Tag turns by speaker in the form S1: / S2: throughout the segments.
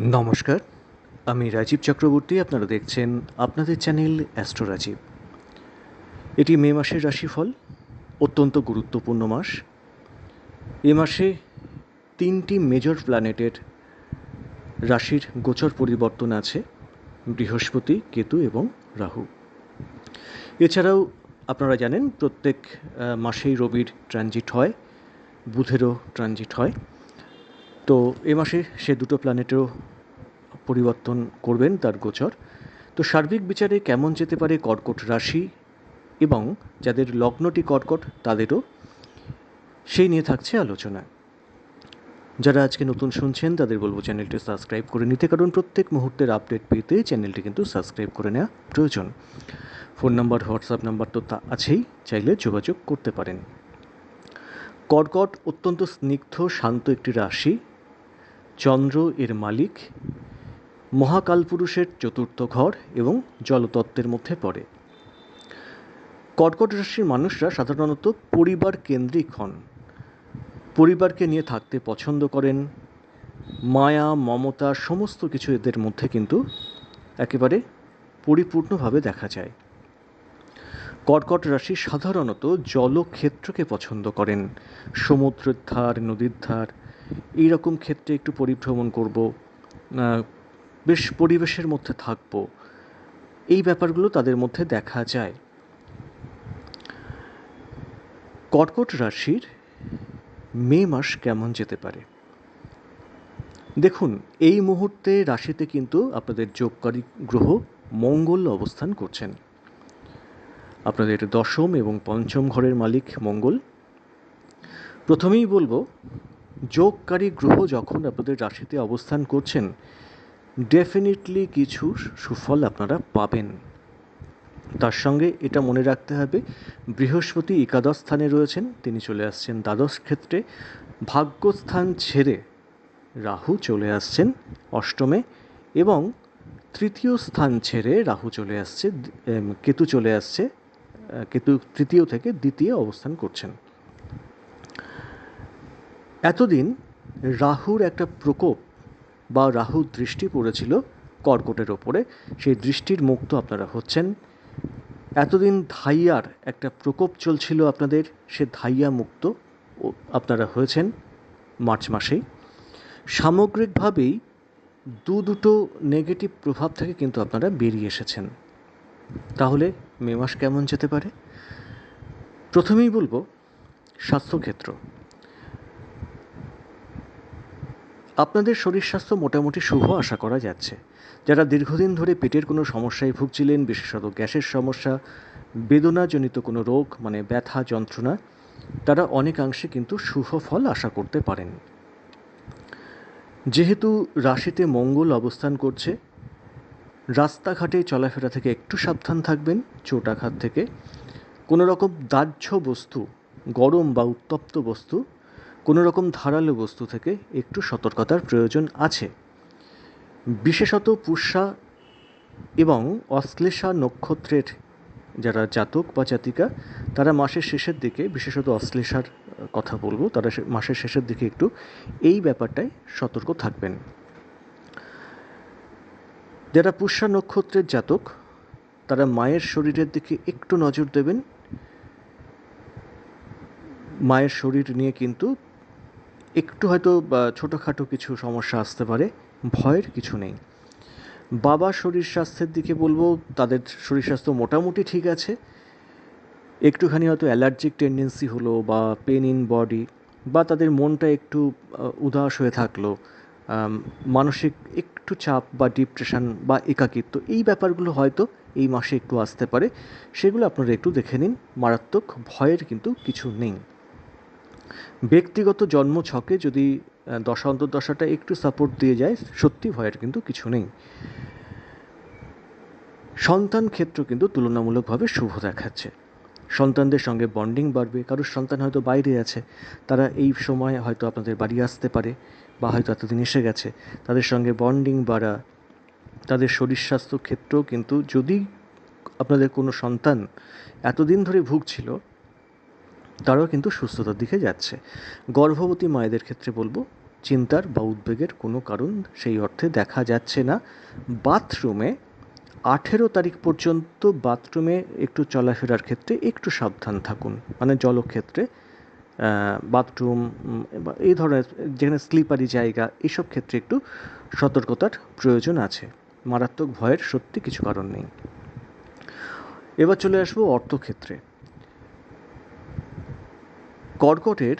S1: নমস্কার, আমি রাজীব চক্রবর্তী, আপনারা দেখছেন আপনাদের চ্যানেল অ্যাস্ট্রো রাজীব। এটি মে মাসের রাশিফল, অত্যন্ত গুরুত্বপূর্ণ মাস। এ মাসে তিনটি মেজর প্ল্যানেটের রাশির গোচর পরিবর্তন আছে, বৃহস্পতি, কেতু এবং রাহু। এছাড়াও আপনারা জানেন, প্রত্যেক মাসেই রবির ট্রানজিট হয়, বুধেরও ট্রানজিট হয়। তো এ মাসে সে দুটো প্ল্যানেটেরও পরিবর্তন করবেন তার গোচর। তো সার্বিক বিচারে কেমন যেতে পারে কর্কট রাশি এবং যাদের লগ্নটি কর্কট, তাদেরও সেই নিয়ে থাকছে আলোচনা। যারা আজকে নতুন শুনছেন, তাদের বলব চ্যানেলটি সাবস্ক্রাইব করে নিতে, কারণ প্রত্যেক মুহূর্তের আপডেট পেতে চ্যানেলটি কিন্তু সাবস্ক্রাইব করে নেওয়া প্রয়োজন। ফোন নাম্বার হোয়াটসঅ্যাপ নাম্বার তো তা আছেই, চাইলে যোগাযোগ করতে পারেন। কর্কট অত্যন্ত স্নিগ্ধ, শান্ত একটি রাশি চন্দ্র এর মালিক, মহাকালপুরুষের চতুর্থ ঘর এবং জলতত্ত্বের মধ্যে পড়ে। কর্কট রাশির মানুষরা সাধারণত পরিবার কেন্দ্রিক হন। পরিবারকে নিয়ে থাকতে পছন্দ করেন। মায়া, মমতা সমস্ত কিছু এদের মধ্যে কিন্তু একেবারে পরিপূর্ণভাবে দেখা যায়। কর্কট রাশি সাধারণত জলক্ষেত্রকে পছন্দ করেন। সমুদ্রের ধার, নদীর ধার এইরকম ক্ষেত্রে একটু পরিভ্রমণ করব বেশ পরিবেশের মধ্যে থাকব, এই ব্যাপারগুলো তাদের মধ্যে দেখা যায়। কর্কট রাশির মে মাস কেমন যেতে পারে? দেখুন, এই মুহূর্তে রাশিতে কিন্তু আপনাদের যোগকারী গ্রহ মঙ্গল অবস্থান করছেন। আপনাদের দশম এবং পঞ্চম ঘরের মালিক মঙ্গল। প্রথমেই বলব যোগকারী গ্রহ যখন আপনাদের রাশিতে অবস্থান করছেন ডেফিনেটলি কিছু সুফল আপনারা পাবেন। তার সঙ্গে এটা মনে রাখতে হবে, বৃহস্পতি একাদশ স্থানে রয়েছেন, তিনি চলে আসছেন দ্বাদশ ক্ষেত্রে। ভাগ্যস্থান ছেড়ে রাহু চলে আসছেন অষ্টমে এবং তৃতীয় স্থান ছেড়ে রাহু চলে আসছে কেতু চলে আসছে কেতু তৃতীয় থেকে দ্বিতীয় অবস্থান করছেন। এতদিন রাহুর একটা প্রকোপ বা রাহুর দৃষ্টি পড়েছিল কর্কটের ওপরে। সেই দৃষ্টির মুক্ত আপনারা হচ্ছেন। এতদিন ধাইয়ার একটা প্রকোপ চলছিল আপনাদের, সে ধাইয়া মুক্ত আপনারা হয়েছেন মার্চ মাসেই। সামগ্রিকভাবেই দু দুটো নেগেটিভ প্রভাব থেকে কিন্তু আপনারা বেরিয়ে এসেছেন। তাহলে মে মাস কেমন যেতে পারে? প্রথমেই বলব, স্বাস্থ্যক্ষেত্র। আপনাদের শরীর স্বাস্থ্য মোটামুটি শুভ আশা করা যাচ্ছে। যারা দীর্ঘদিন ধরে পেটের কোনো সমস্যায় ভুগছিলেন, বিশেষত গ্যাসের সমস্যা, বেদনাজনিত কোনো রোগ মানে ব্যথা, যন্ত্রণা, তারা অনেকাংশে কিন্তু শুভ ফল আশা করতে পারেন। যেহেতু রাশিতে মঙ্গল অবস্থান করছে, রাস্তাঘাটে চলাফেরা থেকে একটু সাবধান থাকবেন, চোটাঘাত থেকে। কোনো রকম দাহ্য বস্তু, গরম বা উত্তপ্ত বস্তু কোনো রকম ধারালো বস্তু থেকে একটু সতর্কতার প্রয়োজন আছে। বিশেষত পুষ্যা এবং অশ্লেষা নক্ষত্রের যারা জাতক বা জাতিকা, তারা মাসের শেষের দিকে, বিশেষত অশ্লেষার কথা বলব, তারা মাসের শেষের দিকে একটু এই ব্যাপারটায় সতর্ক থাকবেন। যারা পুষ্যা নক্ষত্রের জাতক, তারা মায়ের শরীরের দিকে একটু নজর দেবেন। মায়ের শরীর নিয়ে কিন্তু একটু হয়তো ছোটোখাটো কিছু সমস্যা আসতে পারে, ভয়ের কিছু নেই। বাবা শরীর স্বাস্থ্যের দিকে বলব, তাদের শরীর স্বাস্থ্য মোটামুটি ঠিক আছে। একটুখানি হয়তো অ্যালার্জিক টেন্ডেন্সি হলো, বা পেন ইন বডি, বা তাদের মনটা একটু উদাস হয়ে থাকল। মানসিক একটু চাপ, বা ডিপ্রেশন, বা একাকিত্ব, এই ব্যাপারগুলো হয়তো এই মাসে একটু আসতে পারে। সেগুলো আপনারা একটু দেখে নিন, মারাত্মক ভয়ের কিন্তু কিছু নেই। ব্যক্তিগত জন্ম ছকে যদি দশা অন্তর্দশাটা একটু সাপোর্ট দিয়ে যায়, সত্যি ভয়ের কিন্তু কিছু নেই। সন্তান ক্ষেত্র কিন্তু তুলনামূলকভাবে শুভ দেখাচ্ছে। সন্তানদের সঙ্গে বন্ডিং বাড়বে, কারোর সন্তান হয়তো বাইরে আছে, তারা এই সময় হয়তো আপনাদের বাড়ি আসতে পারে, বা হয়তো এতদিন এসে গেছে, তাদের সঙ্গে বন্ডিং বাড়া, তাদের শরীর স্বাস্থ্য ক্ষেত্রেও কিন্তু যদি আপনাদের কোনো সন্তান এতদিন ধরে ভুগছিল তারাও কিন্তু সুস্থতার দিকে যাচ্ছে। গর্ভবতী মায়েদের ক্ষেত্রে বলব, চিন্তার বা উদ্বেগের কোনো কারণ সেই অর্থে দেখা যাচ্ছে না। বাথরুমে আঠেরো তারিখ পর্যন্ত বাথরুমে একটু চলাফেরার ক্ষেত্রে একটু সাবধান থাকুন। মানে জলক্ষেত্রে বাথরুম এই ধরনের যেখানে স্লিপারি জায়গা এইসব ক্ষেত্রে একটু সতর্কতার প্রয়োজন আছে। মারাত্মক ভয়ের সত্যি কিছু কারণ নেই। এবার চলে আসব অর্থক্ষেত্রে। কর্কটের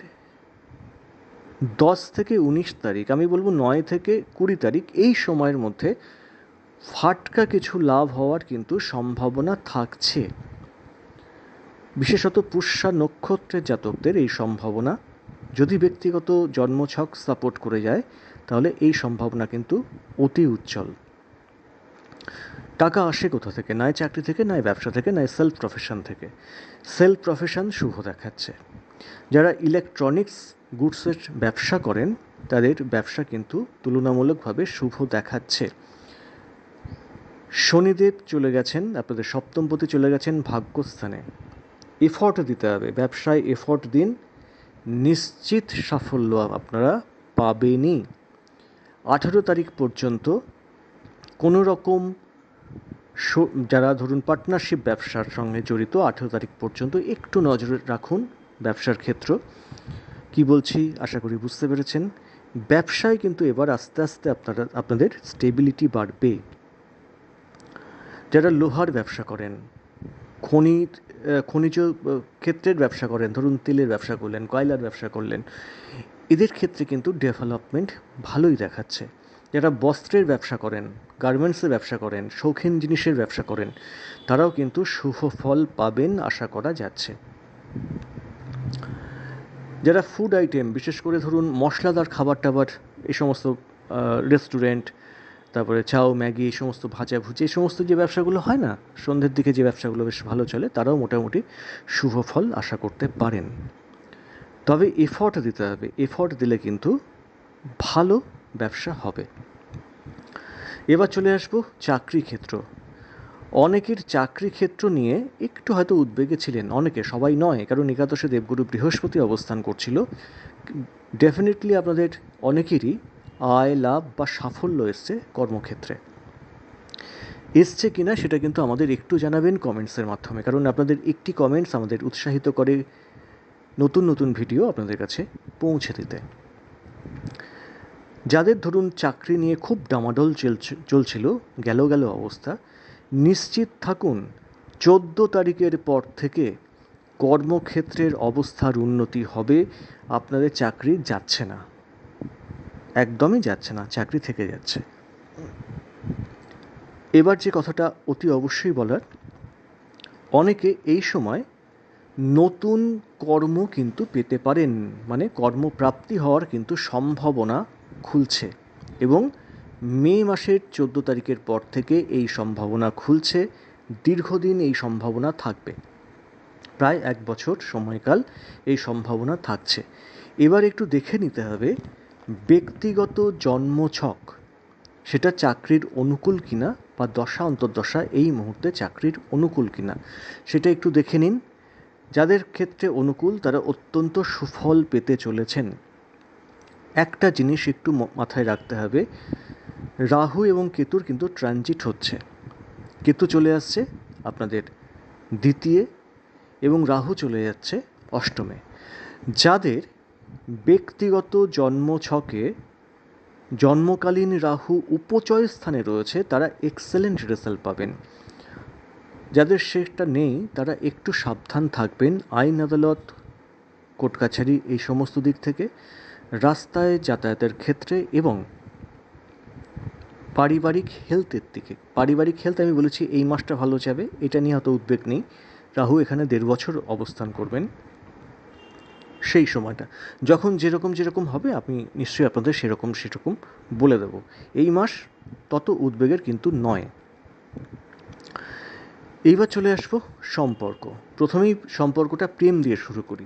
S1: দশ থেকে উনিশ তারিখ, আমি বলব নয় থেকে কুড়ি তারিখ, এই সময়ের মধ্যে ফাটকা কিছু লাভ হওয়ার কিন্তু সম্ভাবনা থাকছে। বিশেষত পুষ্যা নক্ষত্রের জাতকদের এই সম্ভাবনা, যদি ব্যক্তিগত জন্মছক সাপোর্ট করে যায়, তাহলে এই সম্ভাবনা কিন্তু অতি উজ্জ্বল। টাকা আসে কোথা থেকে? নয় চাকরি থেকে নয় ব্যবসা থেকে নয় সেলফ প্রফেশন থেকে। সেলফ প্রফেশন শুভ দেখাচ্ছে। যারা ইলেকট্রনিক্স গুডসের ব্যবসা করেন, তাদের ব্যবসা কিন্তু তুলনামূলকভাবে শুভ দেখাচ্ছে। শনিদেব চলে গেছেন, আপনাদের সপ্তমপতি চলে গেছেন ভাগ্যস্থানে। এফর্ট দিতে হবে, ব্যবসায় এফর্ট দিন, নিশ্চিত সাফল্য আপনারা পাবেনই। আঠারো তারিখ পর্যন্ত কোনো রকম যারা ধরুন পার্টনারশিপ ব্যবসার সঙ্গে জড়িত, আঠেরো তারিখ পর্যন্ত একটু নজরে রাখুন। ব্যবসার ক্ষেত্র। কি বলছি? আশা করি বুঝতে পেরেছেন। ব্যবসায় কিন্তু এবার আস্তে আস্তে আপনারা, আপনাদের স্টেবিলিটি বাড়বে। যারা লোহার ব্যবসা করেন খনি খনিজ ক্ষেত্রের ব্যবসা করেন, ধরুন তেলের ব্যবসা করলেন, কয়লার ব্যবসা করলেন, এদের ক্ষেত্রে কিন্তু ডেভেলপমেন্ট ভালোই দেখাচ্ছে। যারা বস্ত্রের ব্যবসা করেন গার্মেন্টসের ব্যবসা করেন, শৌখিন জিনিসের ব্যবসা করেন, তারাও কিন্তু শুভ ফল পাবেন, আশা করা যাচ্ছে। যারা ফুড আইটেম বিশেষ করে ধরুন মশলাদার খাবার টাবার, এই সমস্ত রেস্টুরেন্ট তারপরে চাও, ম্যাগি, এই সমস্ত ভাজা ভুজি, এই সমস্ত যে ব্যবসাগুলো হয় না, সন্ধ্যের দিকে যে ব্যবসাগুলো বেশ ভালো চলে, তারাও মোটামুটি শুভ ফল আশা করতে পারেন। তবে এফর্ট দিতে হবে এফর্ট দিলে কিন্তু ভালো ব্যবসা হবে। এবার চলে আসব চাকরি ক্ষেত্র। অনেকের চাকরি ক্ষেত্র নিয়ে একটু হয়তো উদ্বেগে ছিলেন। অনেকে, সবাই নয়, কারণ একাদশে দেবগুরু বৃহস্পতি অবস্থান করছিল। ডেফিনেটলি আপনাদের অনেকেরই আয়, লাভ বা সাফল্য এসছে কর্মক্ষেত্রে। এসছে কিনা সেটা কিন্তু আমাদের একটু জানাবেন কমেন্টসের মাধ্যমে, কারণ আপনাদের একটি কমেন্টস আমাদের উৎসাহিত করে নতুন নতুন ভিডিও আপনাদের কাছে পৌঁছে দিতে। যাদের ধরুন চাকরি নিয়ে খুব ডামাডোল চলছিল, গেল গেল অবস্থা নিশ্চিত থাকুন, চোদ্দ তারিখের পর থেকে কর্মক্ষেত্রের অবস্থার উন্নতি হবে, আপনাদের চাকরি যাচ্ছে না। একদমই যাচ্ছে না, চাকরি থেকে যাচ্ছে। এবার যে কথাটা অতি অবশ্যই বলার, অনেকে এই সময় নতুন কর্ম কিন্তু পেতে পারেন মানে কর্মপ্রাপ্তি হওয়ার কিন্তু সম্ভাবনা খুলছে এবং মে মাসের চোদ্দ তারিখের পর থেকে এই সম্ভাবনা খুলছে, দীর্ঘদিন এই সম্ভাবনা থাকবে। প্রায় এক বছর সময়কাল এই সম্ভাবনা থাকছে। এবার একটু দেখে নিতে হবে, ব্যক্তিগত জন্মছক, সেটা চাকরির অনুকূল কিনা বা দশা অন্তর্দশা এই মুহূর্তে চাকরির অনুকূল কিনা, সেটা একটু দেখে নিন। যাদের ক্ষেত্রে অনুকূল, তারা অত্যন্ত সুফল পেতে চলেছেন। একটা জিনিস একটু মাথায় রাখতে হবে রাহু এবং কেতুর কিন্তু ট্রানজিট হচ্ছে। কেতু চলে আসছে আপনাদের দ্বিতীয় এবং রাহু চলে যাচ্ছে অষ্টমে। যাদের ব্যক্তিগত জন্ম ছকে জন্মকালীন রাহু উপচয় স্থানে রয়েছে, তারা এক্সেলেন্ট রেজাল্ট পাবেন। যাদের সেটা নেই, তারা একটু সাবধান থাকবেন। আইন আদালত, কোর্ট কাছারি এই সমস্ত দিক থেকে রাস্তায় যাতায়াতের ক্ষেত্রে এবং পারিবারিক হেলথের দিকে। পারিবারিক হেলথ আমি বলেছি, এই মাসটা ভালো যাবে, এটা নিয়ে অত উদ্বেগ নেই। রাহু এখানে দেড় বছর অবস্থান করবেন। সেই সময়টা। যখন যেরকম যেরকম হবে, আমি নিশ্চয়ই আপনাদের সেরকম সেরকম বলে দেব। এই মাস তত উদ্বেগের কিন্তু নয়। এইবার চলে আসব সম্পর্ক। প্রথমেই সম্পর্কটা প্রেম দিয়ে শুরু করি।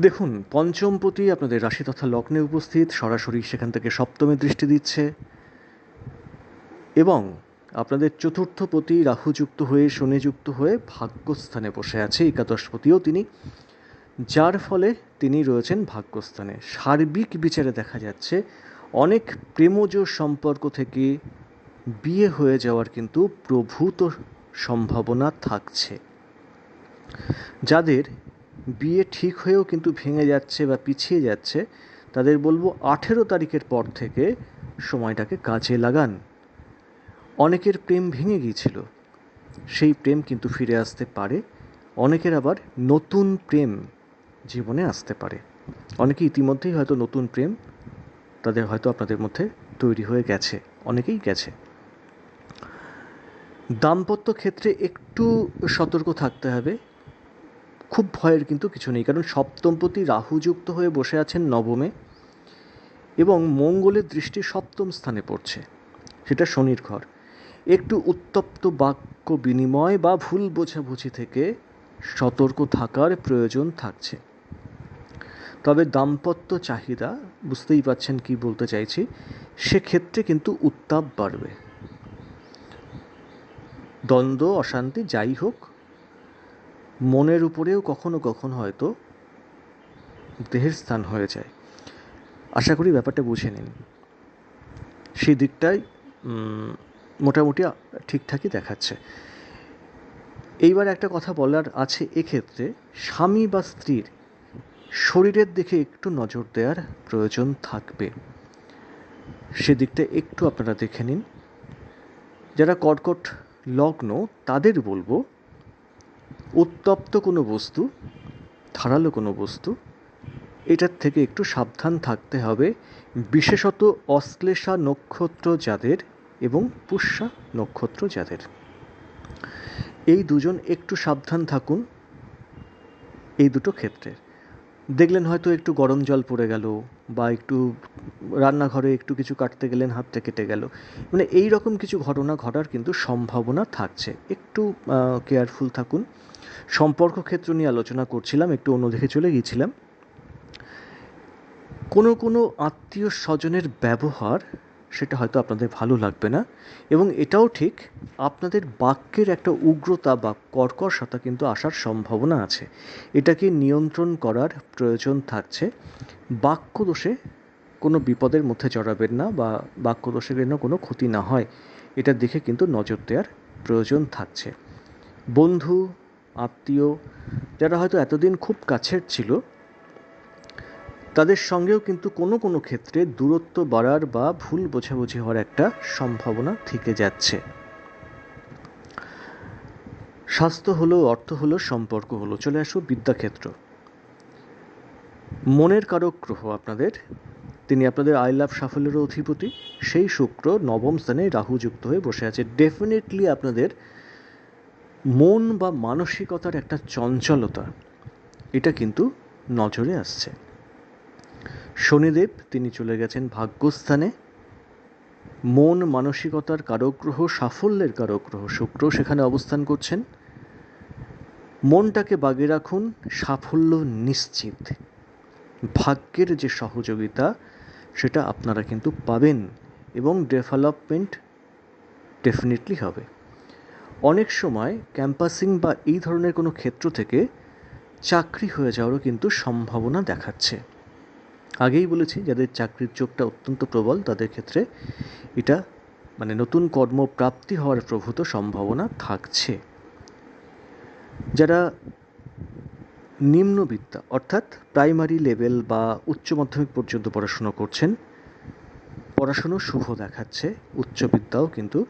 S1: দেখুন, পঞ্চমপতি আপনাদের রাশি তথা লগ্নে উপস্থিত, সরাসরি সেখান থেকে সপ্তমে দৃষ্টি দিচ্ছে। এবং আপনাদের চতুর্থ চতুর্থপতি রাহুযুক্ত হয়ে শনিযুক্ত হয়ে ভাগ্যস্থানে বসে আছে একাদশপতিও তিনি, যার ফলে তিনি রয়েছেন ভাগ্যস্থানে। সার্বিক বিচারে দেখা যাচ্ছে, অনেক প্রেমজ সম্পর্ক থেকে বিয়ে হয়ে যাওয়ার কিন্তু প্রভূত সম্ভাবনা থাকছে। যাদের বিয়ে ঠিক হয়েও কিন্তু ভেঙে যাচ্ছে বা পিছিয়ে যাচ্ছে, তাদের বলব আঠেরো তারিখের পর থেকে সময়টাকে কাজে লাগান। অনেকের প্রেম ভেঙে গিয়েছিল। সেই প্রেম কিন্তু ফিরে আসতে পারে, অনেকের আবার নতুন প্রেম জীবনে আসতে পারে। অনেকে ইতিমধ্যেই হয়তো নতুন প্রেম তাদের হয়তো আপনাদের মধ্যে তৈরি হয়ে গেছে, অনেকেই গেছে। দাম্পত্য ক্ষেত্রে একটু সতর্ক থাকতে হবে। খুব ভয়ের কিন্তু কিছু নেই, কারণ সপ্তমপতি রাহুযুক্ত হয়ে বসে আছেন নবমে এবং মঙ্গলের দৃষ্টি সপ্তম স্থানে পড়ছে। সেটা শনির ঘর। একটু উত্তপ্ত বাক্য বিনিময় বা ভুল বোঝাবুঝি থেকে সতর্ক থাকার প্রয়োজন থাকছে। তবে দাম্পত্য চাহিদা, বুঝতেই পারছেন কি বলতে চাইছি, সেক্ষেত্রে কিন্তু উত্তাপ বাড়বে। দ্বন্দ্ব, অশান্তি যাই হোক, মনের উপরেও কখনো কখনো হয়তো দেহের স্থান হয়ে যায়। আশা করি ব্যাপারটা বুঝে নিন। সেই দিকটাই মোটামুটি ঠিকঠাকই দেখাচ্ছে। এইবার একটা কথা বলার আছে এক্ষেত্রে, স্বামী বা স্ত্রীর শরীরের দিকে একটু নজর দেওয়ার প্রয়োজন থাকবে। সেদিকটা একটু আপনারা দেখে নিন। যারা কর্কট লগ্ন, তাদের বলব, উত্তপ্ত কোনো বস্তু, ধারালো কোনো বস্তু, এটার থেকে একটু সাবধান থাকতে হবে। বিশেষত অশ্লেষা নক্ষত্র যাদের এবং পুষ্যা নক্ষত্র যাদের। এই দুজন একটু সাবধান থাকুন এই দুটো ক্ষেত্রে। দেখলেন হয়তো একটু গরম জল পড়ে গেল বা একটু রান্নাঘরে একটু কিছু কাটতে গেলেন, হাতটা কেটে গেল। মানে এই রকম কিছু ঘটনা ঘটার কিন্তু সম্ভাবনা থাকছে। একটু কেয়ারফুল থাকুন। সম্পর্ক ক্ষেত্র নিয়ে আলোচনা করছিলাম, একটু অন্যদিকে চলে গিয়েছিলাম। কোনো কোনো আত্মীয় স্বজনের ব্যবহার সেটা হয়তো আপনাদের ভালো লাগবে না। এবং এটাও ঠিক, আপনাদের বাক্যের একটা উগ্রতা বা কর্কশতা কিন্তু আসার সম্ভাবনা আছে। এটাকে নিয়ন্ত্রণ করার প্রয়োজন থাকছে। বাক্য দোষে কোনো বিপদের মধ্যে জড়াবেন না বা বাক্য দোষের জন্য কোনো ক্ষতি না হয় এটার দিকে কিন্তু নজর দেওয়ার প্রয়োজন থাকছে। বন্ধু, আত্মীয়, যারা হয়তো এতদিন খুব কাছের ছিল তাদের সঙ্গেও কিন্তু কোনো কোনো ক্ষেত্রে দূরত্ব বাড়ার বা ভুল বোঝাবুঝি হওয়ার একটা সম্ভাবনা থেকে যাচ্ছে। স্বাস্থ্য হলো, অর্থ হলো, সম্পর্ক হলো। চলে আসো বিদ্যাক্ষেত্র। মনের কারক গ্রহ আপনাদের। তিনি আপনাদের আই লাভ সাফল্যের অধিপতি। সেই শুক্র নবম স্থানে রাহু যুক্ত হয়ে বসে আছে। ডেফিনেটলি আপনাদের মন বা মানসিকতার একটা চঞ্চলতা, এটা কিন্তু নজরে আসছে। শনিদেব, তিনি চলে গেছেন ভাগ্যস্থানে। মন মানসিকতার কারগ্রহ, সাফল্যের কারগ্রহ, শুক্র সেখানে অবস্থান করছেন। মনটাকে বাগে রাখুন, সাফল্য নিশ্চিত। ভাগ্যের যে সহযোগিতা, সেটা আপনারা কিন্তু পাবেন এবং ডেভেলপমেন্ট ডেফিনেটলি হবে। অনেক সময় ক্যাম্পাসিং বা এই ধরনের কোনো ক্ষেত্র থেকে চাকরি হয়ে যাওয়ারও কিন্তু সম্ভাবনা দেখাচ্ছে। আগেই বলেছি, যাদের চাকরির চোখটা অত্যন্ত প্রবল, তাদের ক্ষেত্রে এটা মানে নতুন কর্মপ্রাপ্তি হওয়ার প্রভূত সম্ভাবনা থাকছে। যারা নিম্নবিদ্যা অর্থাৎ প্রাইমারি লেভেল বা উচ্চ মাধ্যমিক পর্যন্ত পড়াশুনো করছেন, পড়াশুনো শুভ দেখাচ্ছে উচ্চবিদ্যাও কিন্তু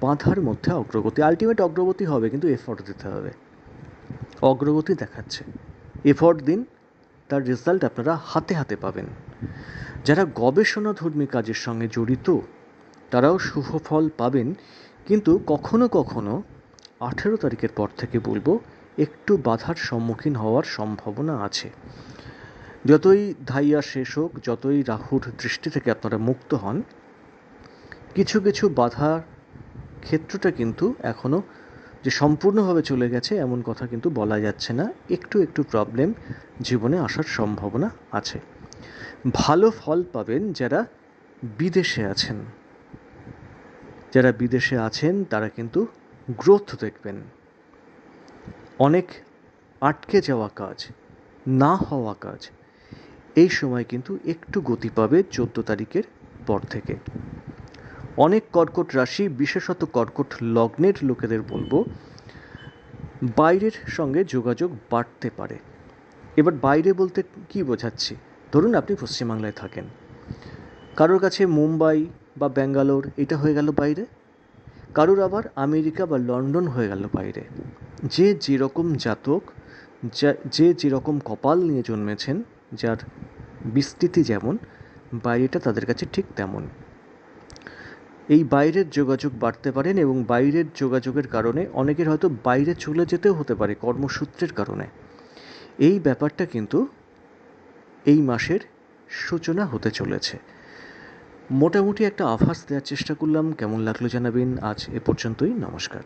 S1: বাঁধার মধ্যে অগ্রগতি আলটিমেট অগ্রগতি হবে, কিন্তু এফর্ট দিতে হবে। অগ্রগতি দেখাচ্ছে। এফর্ট দিন তার রেজাল্ট আপনারা হাতে হাতে পাবেন। যারা গবেষণাধর্মী কাজের সঙ্গে জড়িত, তারাও শুভ ফল পাবেন। কিন্তু কখনো কখনো আঠেরো তারিখের পর থেকে বলব, একটু বাধার সম্মুখীন হওয়ার সম্ভাবনা আছে। যতই ধাইয়া শেষ হোক, যতই রাহুর দৃষ্টি থেকে আপনারা মুক্ত হন, কিছু কিছু বাধার ক্ষেত্রটা কিন্তু এখনও যে সম্পূর্ণভাবে চলে গেছে এমন কথা কিন্তু বলা যাচ্ছে না। একটু একটু প্রবলেম জীবনে আসার সম্ভাবনা আছে। ভালো ফল পাবেন যারা বিদেশে আছেন। যারা বিদেশে আছেন, তারা কিন্তু গ্রোথ দেখবেন। অনেক আটকে যাওয়া কাজ, না হওয়া কাজ, এই সময় কিন্তু একটু গতি পাবে চোদ্দ তারিখের পর থেকে। অনেক কর্কট রাশি, বিশেষত কর্কট লগ্নের লোকেদের বলব, বাইরের সঙ্গে যোগাযোগ বাড়তে পারে। এবার বাইরে বলতে কি বোঝাচ্ছি? ধরুন আপনি পশ্চিমবাংলায় থাকেন। কারোর কাছে মুম্বাই বা ব্যাঙ্গালোর, এটা হয়ে গেল বাইরে। কারোর আবার আমেরিকা বা লন্ডন হয়ে গেল বাইরে। যে যেরকম জাতক, যা, যে যেরকম কপাল নিয়ে জন্মেছেন, যার বিস্তৃতি যেমন, বাইরেটা তাদের কাছে ঠিক তেমন। এই বাইরের যোগাযোগ বাড়তে পারেন এবং বাইরের যোগাযোগের কারণে অনেকের হয়তো বাইরে চলে যেতেও হতে পারে কর্মসূত্রের কারণে। এই ব্যাপারটা কিন্তু এই মাসের সূচনা হতে চলেছে। মোটামুটি একটা আভাস দেওয়ার চেষ্টা করলাম। কেমন লাগল জানাবেন? আজ এ পর্যন্তই। নমস্কার।